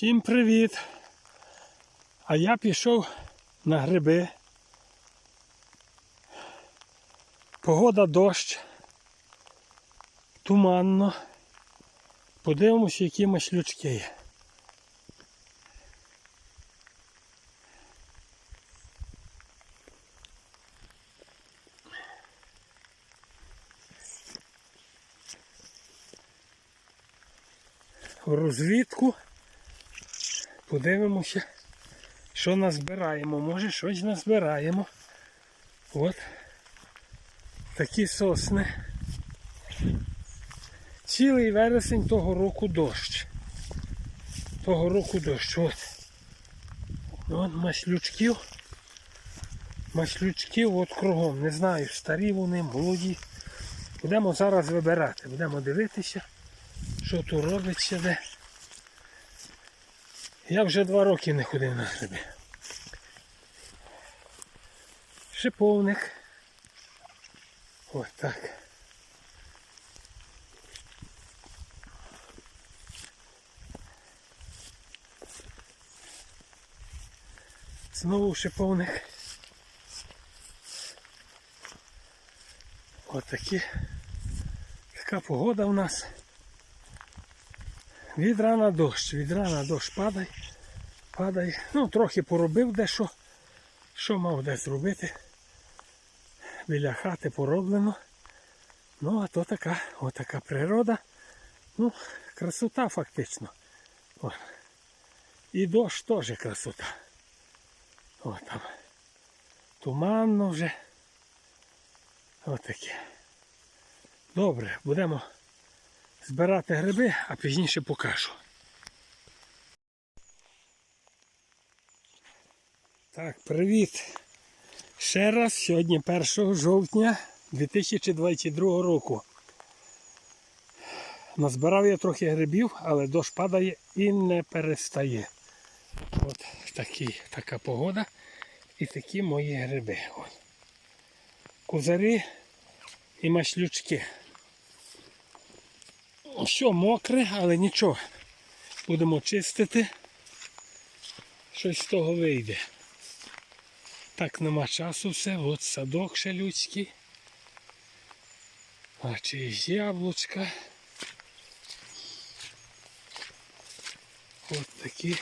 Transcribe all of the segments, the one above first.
Всім привіт! А я пішов на гриби. Погода дощ. Туманно. Подивимось, які маслючки є. Розвідку подивимося, що назбираємо. Може щось назбираємо. От такі сосни. Цілий вересень того року дощ. Того року дощ. От. От маслючків. Маслючків от кругом. Не знаю, старі вони, молоді. Будемо зараз вибирати. Будемо дивитися, що тут робиться де. Я вже два роки не ходив на гриби. Шиповник. Ось так. Знову шиповник. Ось такі. Така погода у нас. Від рана дощ, від рана дощ падає, падає. Ну, трохи поробив дещо, що мав десь зробити. Біля хати пороблено. Ну, а то така, отака природа. Ну, красота фактично. О. І дощ теж красота. О, там. Туманно вже. Отаке. Добре, будемо збирати гриби, а пізніше покажу. Так, привіт. Ще раз сьогодні 1 жовтня 2022 року. Назбирав я трохи грибів, але дощ падає і не перестає. От такі, така погода і такі мої гриби. От. Кузари і маслючки. Все мокре, але нічого. Будемо чистити. Щось з того вийде. Так нема часу все. От садок ще людський. А чиїсь яблучка. От такі.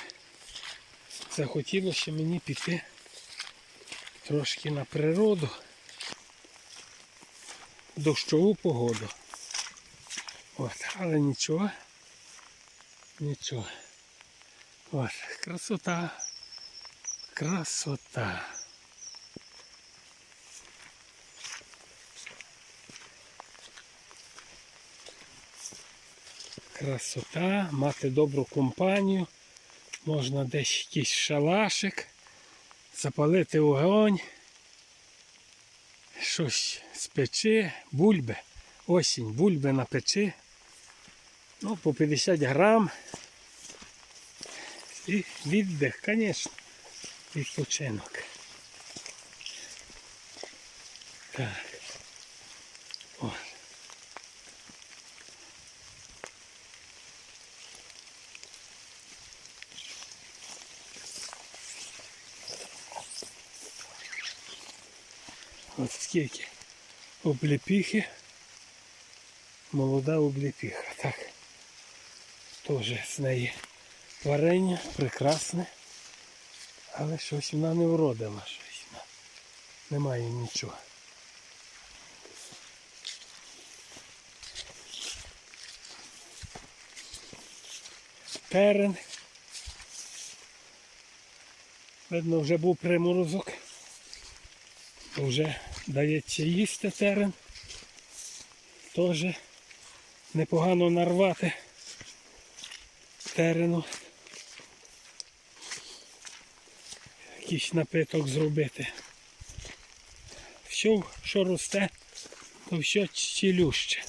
Захотілося мені піти трошки на природу. Дощову погоду. От, але нічого. Нічого. От, красота. Красота. Красота, мати добру компанію. Можна десь якийсь шалашик, запалити вогонь, щось спечи, бульби. Осінь, бульби на печі. Ну, по 50 грам. І віддих, звісно. Відпочинок. Так. О. От скільки обліпіхи. Молода обліпіха. Так. Теж з неї варення прекрасне. Але щось вона не вродила. Щось вона. Немає нічого. Терен. Видно, вже був приморозок. Вже дається їсти терен. Теж непогано нарвати терену. Якийсь напиток зробити. Все, що росте, то все чилюще.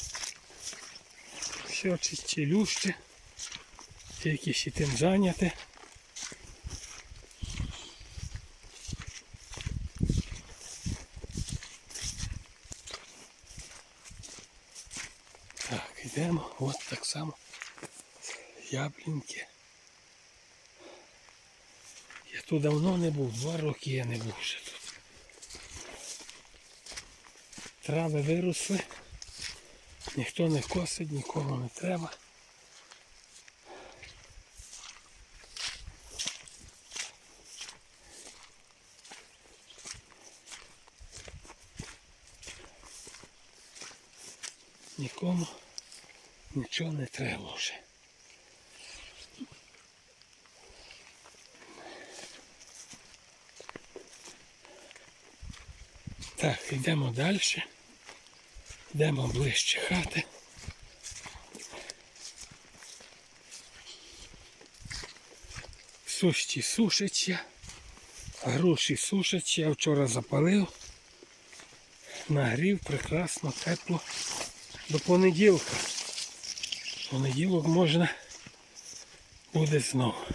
Все чилюще. Тільки ще тим зайняти. Так, йдемо, от так само. Яблінки. Тут давно не був, два роки я не був вже тут. Трави виросли, ніхто не косить, нікому не треба. Нікому нічого не треба вже. Так, йдемо далі. Йдемо ближче хати. Сушті сушиться, груші сушаться, я вчора запалив, нагрів прекрасно, тепло до понеділка. Понеділок можна буде знову.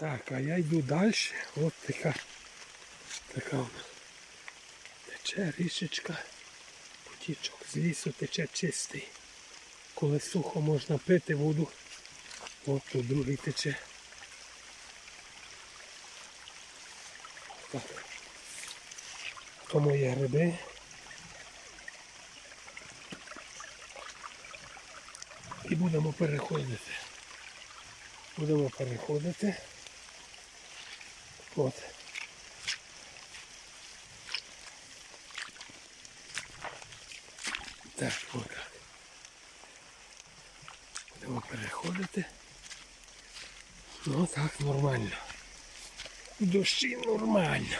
Так, а я йду далі. От така, така вона. тече річечка, потічок з лісу тече чистий. Коли сухо можна пити воду, от тут другий тече. Так. То мої гриби. І будемо переходити. Будемо переходити. От. Так, отак. Будемо переходити. Ну так, нормально. Дощі нормально.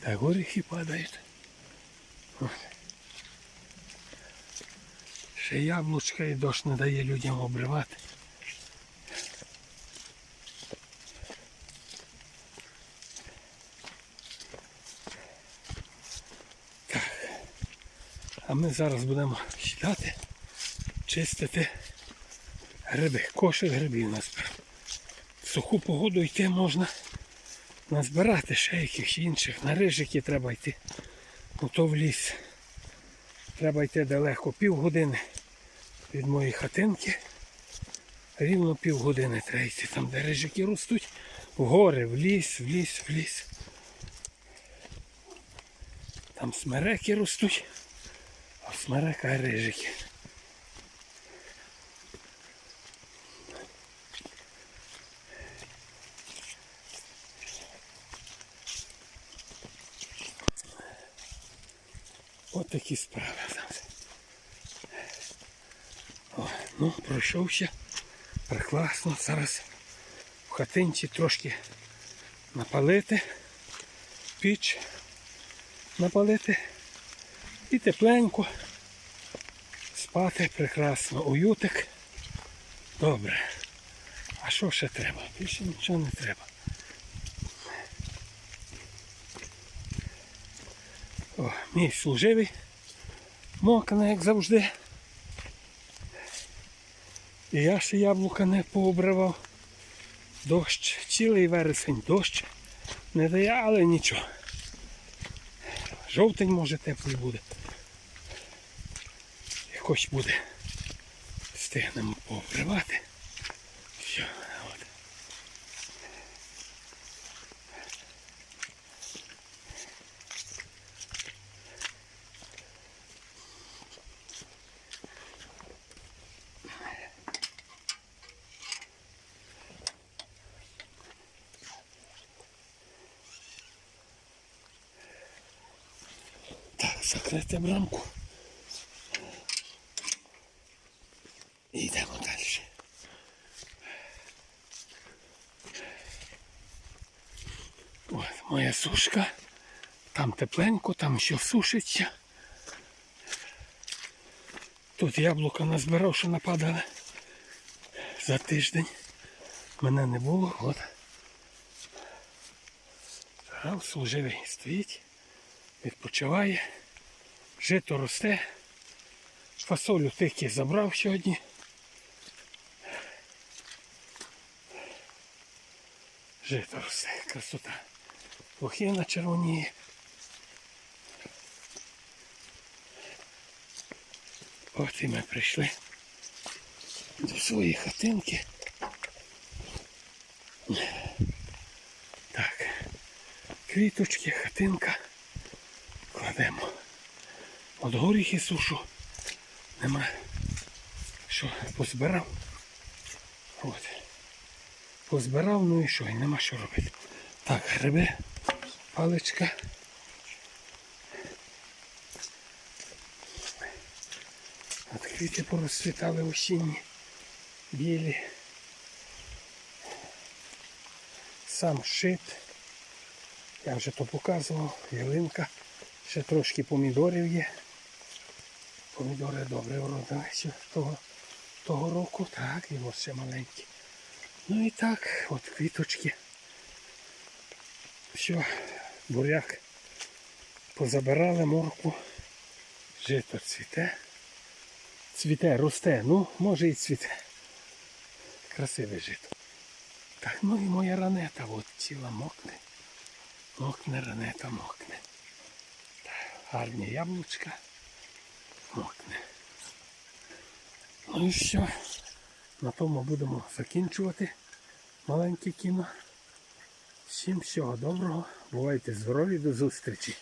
Так горіхи падають. От. Ще яблучка і дощ не дає людям обривати. А ми зараз будемо сідати, чистити гриби. Кошик грибів нас. В суху погоду йти можна назбирати ще якихось інших. На рижики треба йти. Ну то в ліс. Треба йти далеко. Півгодини від моєї хатинки. Рівно півгодини треба йти. Там, де рижики ростуть. В гори, в ліс, в ліс, в ліс. Там смереки ростуть, а в смереках рижики. От такі справи. О, ну, пройшовся. Прекрасно. Зараз в хатинці трошки напалити, піч напалити і тепленько. Спати прекрасно. Уютик. Добре. А що ще треба? Більше нічого не треба. О, мій служивий. Мокне, як завжди. І я ще яблука не пообривав. Дощ, цілий вересень, дощ не дає, але нічого. Жовтень може теплий буде. Якось буде. Встигнемо пообривати. Все, от. Так, закрити брамку. І йдемо далі. Ось моя сушка. Там тепленько, там ще сушиться. Тут яблука назбирав, що нападали за тиждень. Мене не було. От. Служивий стоїть, відпочиває, Жито росте. Фасолю тих я забрав сьогодні. Жито росте, красота. Лохина червоніє. От і ми прийшли до своєї хатинки. Так, квіточки, хатинка кладемо. От горіхи сушу. Нема. Що, позбирав? От. Позбирав, ну і що, і нема що робити. Так, гриби, паличка. От квіти порозцвітали осінні, білі. Сам шит. Я вже то показував, ялинка. Ще трошки помідорів є. Помідори добре вродилися того, того року. Так, і ось ще маленькі. Ну і так, от квіточки. Все, буряк позабирали морку. Жито цвіте. Цвіте, росте, ну, може і цвіте. Красиве жито. Так, ну і моя ранета, от ціла мокне. Мокне ранета, мокне. Гарні яблучка. Мокне. Ну і все. На тому будемо закінчувати маленьке кіно. Всім всього доброго. Бувайте здорові, до зустрічі.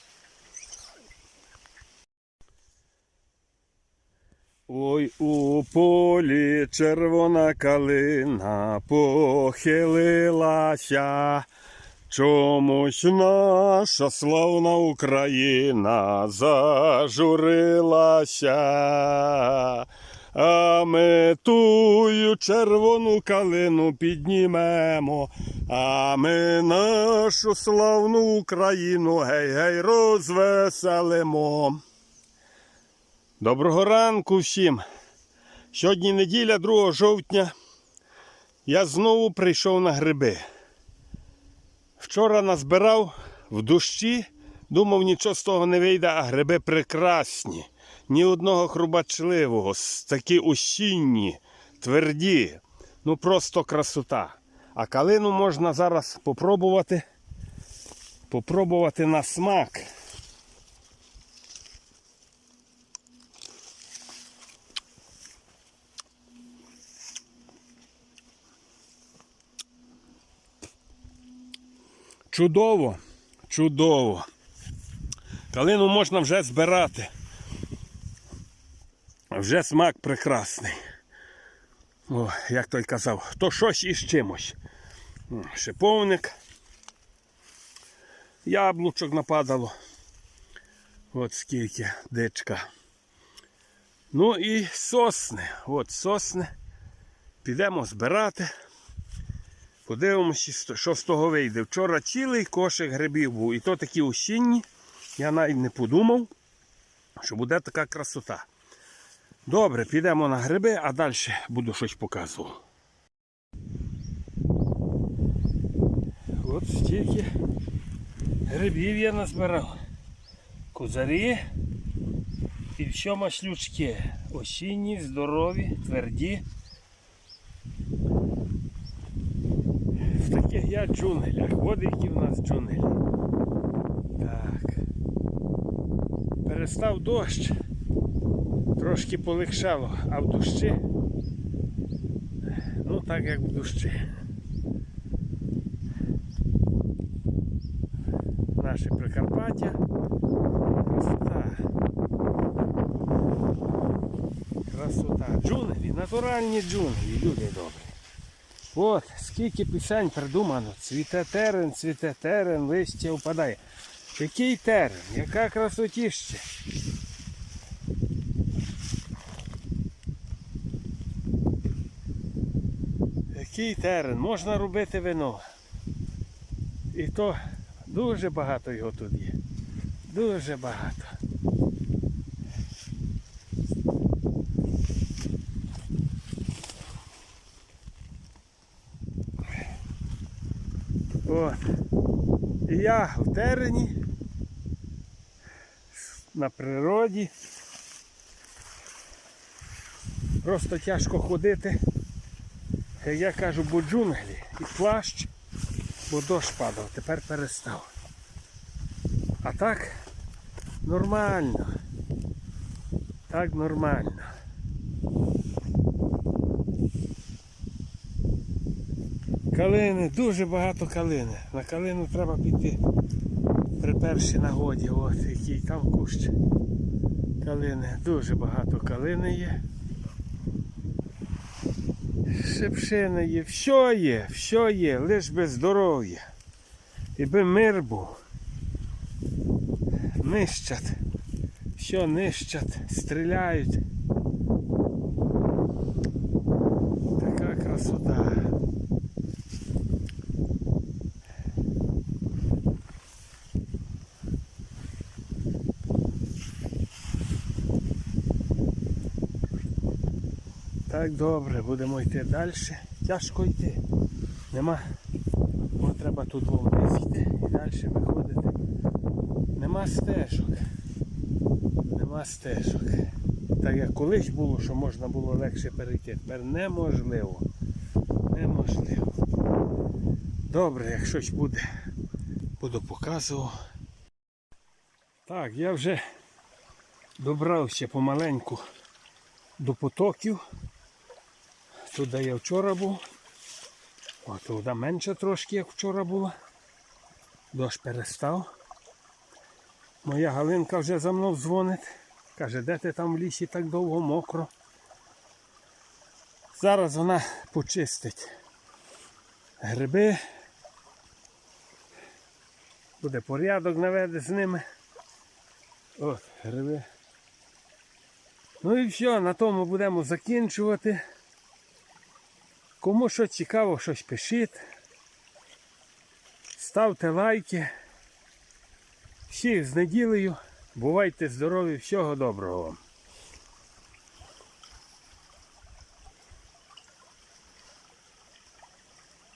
Ой у полі червона калина похилилася, чомусь наша славна Україна зажурилася, а ми тую червону калину піднімемо, а ми нашу славну Україну гей-гей розвеселимо. Доброго ранку всім. Сьогодні неділя 2 жовтня. Я знову прийшов на гриби. Вчора назбирав в дощі, думав, нічого з того не вийде, а гриби прекрасні. Ні одного хрубачливого, такі осінні, тверді. Ну просто красота. А калину можна зараз попробувати. Попробувати на смак. Чудово, чудово. Калину можна вже збирати. Вже смак прекрасний. О, як той казав, то щось із чимось. Шиповник. Яблучок нападало. От скільки дичка. Ну і сосни. От сосни. Підемо збирати. Подивимося, що з того вийде. Вчора цілий кошик грибів був. І то такі осінні. Я навіть не подумав, що буде така красота. Добре, підемо на гриби, а далі буду щось показував. От стільки грибів я назбирав. Козарі і все маслючки. Осінні, здорові, тверді. Таких я джунглях. От які в нас джунглі. Так. Перестав дощ. Трошки полегшало, а в дощі. Ну так як в дощі. Наше Прикарпаття. Красота. Красота. Джунглі, натуральні джунглі, люди добрі. От, скільки пісень придумано. Цвіте терен, цвіте терен, листя впадає. Який терен, яка красотіще. Який терен, можна робити вино. І то дуже багато його тут є. Дуже багато. От. І я в терені, на природі. Просто тяжко ходити. Як я кажу, бо джунглі і плащ. бо дощ падав, тепер перестав. А так нормально. Так нормально. Калини, дуже багато калини. На калину треба піти при першій нагоді. От який там кущ калини. Дуже багато калини є. Шипшина є, все є, все є, лиш би здоров'я. І би мир був. Нищать. Все нищать, стріляють. Така красота. Так, добре, будемо йти далі. Тяжко йти. Нема. Бо треба тут вниз йти і далі виходити. Нема стежок. Нема стежок. Так як колись було, що можна було легше перейти. Тепер неможливо. Неможливо. Добре, як щось буде, буду показував. Так, я вже добрався помаленьку до потоків. Тут де я вчора був. О, тут менше трошки, як вчора було. Дощ перестав. Моя Галинка вже за мною дзвонить. Каже, де ти там в лісі так довго мокро. Зараз вона почистить гриби. Буде порядок наведе з ними. От, гриби. Ну і все, на тому будемо закінчувати. Кому що цікаво, щось пишіть. Ставте лайки. Всіх з неділею. Бувайте здорові, всього доброго вам.